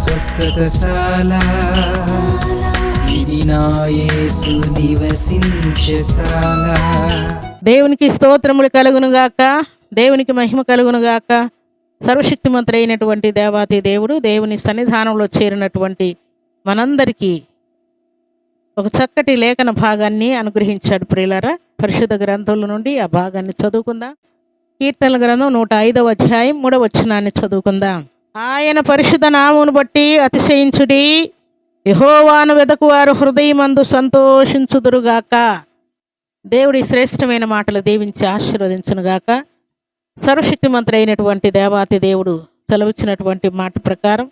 స్వస్థతశాల. ఇది నా యేసు నివసించశాల దేవునికి స్తోత్రములు కలుగునుగాక దేవునికి మహిమ కలుగునుగాక సర్వశక్తిమంతుడైనటువంటి దేవాతి దేవుడు దేవుని సన్నిధానంలో చేరినటువంటి మనందరికీ ఒక చక్కటి లేఖన భాగాన్ని అనుగ్రహించాడు ప్రియులారా. పరిశుద్ధ గ్రంథముల నుండి ఆ భాగాన్ని చదువుకుందాం. కీర్తనల గ్రంథం నూట ఐదవ అధ్యాయం మూడవచనాన్ని చదువుకుందాం. ఆయన పరిశుద్ధ నామును బట్టి అతిశయించుడి. యహోవాను వెదకువారు హృదయమందు సంతోషించుదురుగాక. దేవుడి శ్రేష్టమైన మాటలు దీవించి ఆశీర్వదించునుగాక సర్వశక్తిమంతుడైనటువంటి దేవాతి దేవుడు సెలవిచ్చినటువంటి మాట ప్రకారం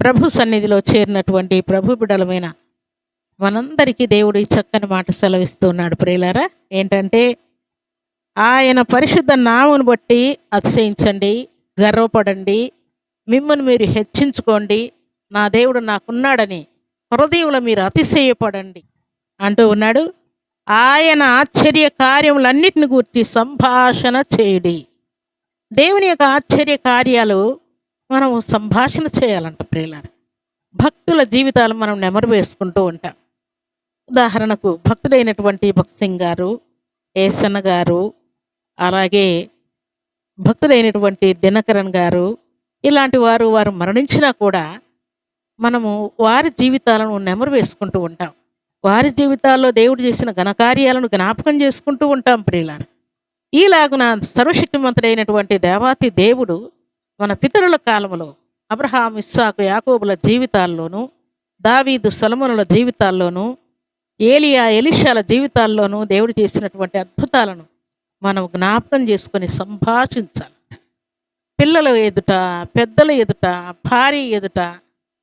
ప్రభు సన్నిధిలో చేరినటువంటి ప్రభు బిడలమైన మనందరికీ దేవుడు ఈ చక్కని మాట సెలవిస్తున్నాడు ప్రియులారా. ఏంటంటే ఆయన పరిశుద్ధ నామును బట్టి అతిశయించండి గర్వపడండి మిమ్మల్ని మీరు హెచ్చించుకోండి. నా దేవుడు నాకున్నాడని హృదయంలో మీరు అతిశయపడండి అంటూ ఉన్నాడు. ఆయన ఆశ్చర్య కార్యములన్నిటిని గుర్తి సంభాషణ చేయడి. దేవుని యొక్క ఆశ్చర్య కార్యాలు మనం సంభాషణ చేయాలంట ప్రియులారా. భక్తుల జీవితాలు మనం నెమరు వేసుకుంటూ ఉంటాం. ఉదాహరణకు భక్తుడైనటువంటి భక్త్ సింగ్ గారు ఏసన్న గారు అలాగే భక్తుడైనటువంటి దినకరన్ గారు ఇలాంటి వారు వారు మరణించినా కూడా మనము వారి జీవితాలను నెమరు వేసుకుంటూ ఉంటాం. వారి జీవితాల్లో దేవుడు చేసిన ఘనకార్యాలను జ్ఞాపకం చేసుకుంటూ ఉంటాం ప్రియులను ఈలాగున సర్వశక్తిమంతుడైనటువంటి దేవాతి దేవుడు మన పితరుల కాలంలో అబ్రహాం ఇస్సాకు యాకోబుల జీవితాల్లోనూ దావీదు సొలమునుల జీవితాల్లోనూ ఏలియా ఎలిషాల జీవితాల్లోనూ దేవుడు చేసినటువంటి అద్భుతాలను మనం జ్ఞాపకం చేసుకొని సంభాషించాలి. పిల్లల ఎదుట పెద్దల ఎదుట భార్య ఎదుట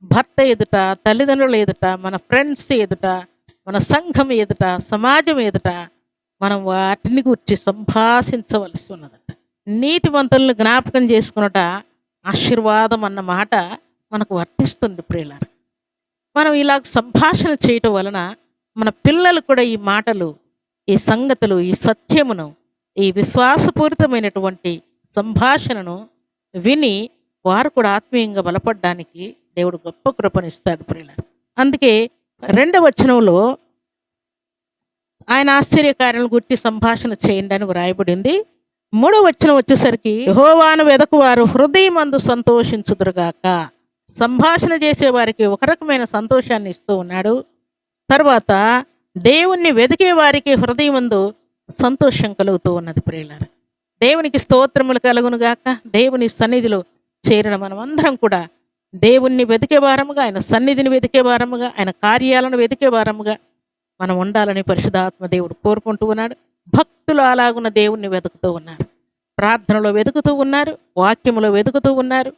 భర్త ఎదుట తల్లిదండ్రుల ఎదుట మన ఫ్రెండ్స్ ఎదుట మన సంఘం ఎదుట సమాజం ఎదుట మనం వాటిని గురించి సంభాషించవలసి ఉన్నదట. నీతివంతులను జ్ఞాపకం చేసుకున్నట ఆశీర్వాదం అన్న మాట మనకు వర్తిస్తుంది ప్రియులారు. మనం ఇలా సంభాషణ చేయటం వలన మన పిల్లలు కూడా ఈ మాటలు ఈ సంగతులు ఈ సత్యమును ఈ విశ్వాసపూరితమైనటువంటి సంభాషణను విని వారు కూడా ఆత్మీయంగా బలపడడానికి దేవుడు గొప్ప కృపనిస్తాడు ప్రియుల అందుకే రెండవ వచనంలో ఆయన ఆశ్చర్యకార్యాలను గుర్తి సంభాషణ చేయండి అని వ్రాయబడింది. మూడవ వచనం వచ్చేసరికి యెహోవాను వెదకువారు హృదయమందు సంతోషించుదురుగాక. సంభాషణ చేసేవారికి ఒక రకమైన సంతోషాన్ని ఇస్తూ ఉన్నాడు. తర్వాత దేవుణ్ణి వెదికే వారికి హృదయమందు సంతోషం కలుగుతూ ఉన్నది ప్రియులారు. దేవునికి స్తోత్రములు కలుగునుగాక దేవుని సన్నిధిలో చేరిన మనమందరం కూడా దేవుణ్ణి వెతికే వారముగా ఆయన సన్నిధిని వెతికే వారముగా ఆయన కార్యాలను వెతికే వారముగా మనం ఉండాలని పరిశుధాత్మ దేవుడు కోరుకుంటూ ఉన్నాడు. భక్తులు అలాగున్న దేవుణ్ణి వెతుకుతూ ఉన్నారు. ప్రార్థనలో వెతుకుతూ ఉన్నారు వాక్యములో వెతుకుతూ ఉన్నారు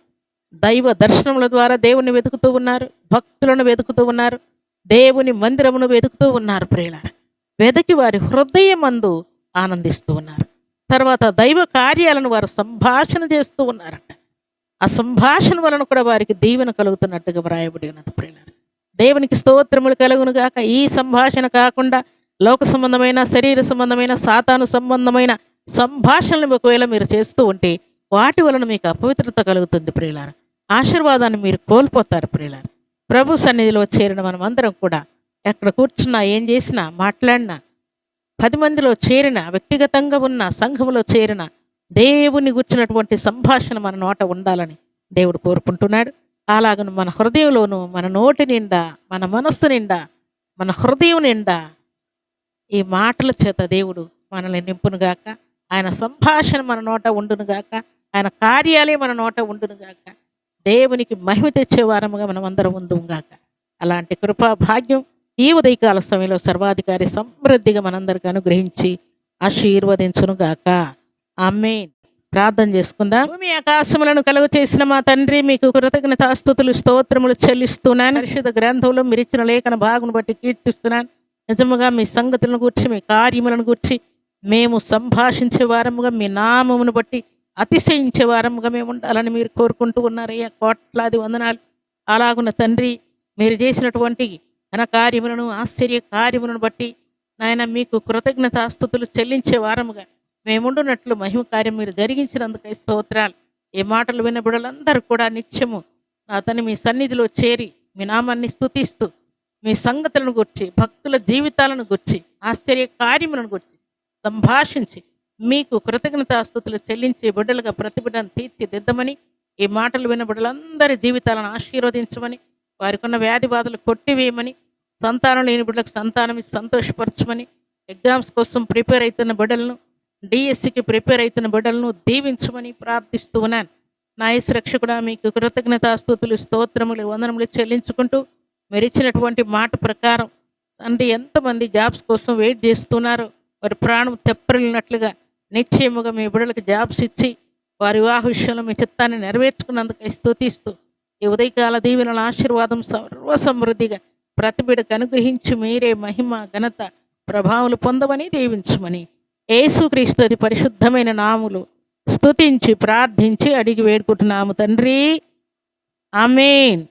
దైవ దర్శనముల ద్వారా దేవుణ్ణి వెతుకుతూ ఉన్నారు భక్తులను వెతుకుతూ ఉన్నారు దేవుని మందిరమును వెతుకుతూ ఉన్నారు ప్రియులారు. వెతికి వారి హృదయమందు ఆనందిస్తూ ఉన్నారు. తర్వాత దైవ కార్యాలను వారు సంభాషణ చేస్తూ ఉన్నారంట. ఆ సంభాషణ వలన కూడా వారికి దీవెన కలుగుతున్నట్టుగా వ్రాయబడి ఉన్నది. ప్రియులారు దేవునికి స్తోత్రములు కలుగును గాక. ఈ సంభాషణ కాకుండా లోక సంబంధమైన శరీర సంబంధమైన సాతాను సంబంధమైన సంభాషణలు ఒకవేళ మీరు చేస్తూ ఉంటే వాటి వలన మీకు అపవిత్రత కలుగుతుంది ప్రియులారు. ఆశీర్వాదాన్ని మీరు కోల్పోతారు ప్రియులారు. ప్రభు సన్నిధిలో చేరిన మనం అందరం కూడా ఎక్కడ కూర్చున్నా ఏం చేసినా మాట్లాడినా పది మందిలో చేరిన వ్యక్తిగతంగా ఉన్న సంఘములో చేరిన దేవుని గుర్చినటువంటి సంభాషణ మన నోట ఉండాలని దేవుడు కోరుకుంటున్నాడు. అలాగను మన హృదయంలోను మన నోటి నిండా మన మనస్సు నిండా మన హృదయం నిండా ఈ మాటల చేత దేవుడు మనల్ని నింపునుగాక ఆయన సంభాషణ మన నోట ఉండునుగాక ఆయన కార్యాలే మన నోట ఉండునుగాక దేవునికి మహిమ తెచ్చే వారముగా మనం అందరం ఉందుగాక అలాంటి కృపా భాగ్యం ఈ ఉదయకాల సమయంలో సర్వాధికారి సమృద్ధిగా మనందరికి అనుగ్రహించి ఆశీర్వదించునుగాక. ఆమెన్. ప్రార్థన చేసుకుందాం. భూమి ఆకాశములను కలుగు చేసిన మా తండ్రి మీకు కృతజ్ఞతాస్తుతులు స్తోత్రములు చెల్లిస్తున్నాను. పరిశుద్ధ గ్రంథంలో మీరు ఇచ్చిన లేఖన భాగును బట్టి కీర్తిస్తున్నాను. నిజముగా మీ సంగతులను గురించి మీ కార్యములను గురించి మేము సంభాషించే వారముగా మీ నామమును బట్టి అతిశయించే వారముగా మేము ఉండాలని మీరు కోరుకుంటూ ఉన్నారయ్యా. కోట్లాది వందనాలు. అలాగున్న తండ్రి మీరు చేసినటువంటి ఘన కార్యములను ఆశ్చర్య కార్యములను బట్టి నాయన మీకు కృతజ్ఞతాస్తుతులు చెల్లించే వారముగా మేముండునట్లు మహిమ కార్యం మీరు జరిగించినందుకై స్తోత్రాలు. ఈ మాటలు విన్న కూడా నిత్యము అతని మీ సన్నిధిలో చేరి మీ నామాన్ని స్తుతిస్తూ మీ సంగతులను గుర్చి భక్తుల జీవితాలను గుర్చి ఆశ్చర్య కార్యములను గుర్చి సంభాషించి మీకు కృతజ్ఞతాస్థుతులు చెల్లించే బిడ్డలుగా ప్రతిబిడ్డను తీర్చిదిద్దమని ఈ మాటలు విన్న బిడ్డలందరి జీవితాలను ఆశీర్వదించమని వారికి ఉన్న వ్యాధి బాధలు కొట్టివేయమని సంతానం లేని బిడ్డలకు సంతానం సంతోషపరచమని ఎగ్జామ్స్ కోసం ప్రిపేర్ అవుతున్న బిడ్డలను డిఎస్సికి ప్రిపేర్ అవుతున్న బిడ్డలను దీవించమని ప్రార్థిస్తూ ఉన్నాను. నా యేసు రక్షకుడా మీకు కృతజ్ఞతాస్తుతులు స్తోత్రములు వందనములు చెల్లించుకుంటూ మీరు ఇచ్చినటువంటి మాట ప్రకారం అంటే ఎంతమంది జాబ్స్ కోసం వెయిట్ చేస్తున్నారో వారి ప్రాణం తెప్పరిల్లినట్లుగా నిశ్చయముగా మీ బిడ్డలకు జాబ్స్ ఇచ్చి వారి వివాహ విషయంలో మీ చిత్తాన్ని నెరవేర్చుకున్నందుకు స్థుతిస్తూ ఈ ఉదయకాల దీవెనల ఆశీర్వాదం సర్వ సమృద్ధిగా ప్రతి బిడ్డకు అనుగ్రహించి మీరే మహిమ ఘనత ప్రభావాలు పొందమని దీవించమని. ఏసుక్రీస్తు అది పరిశుద్ధమైన నాములు స్తుతించి ప్రార్థించి అడిగి వేడుకుంటున్నాము తండ్రి. ఆమెన్.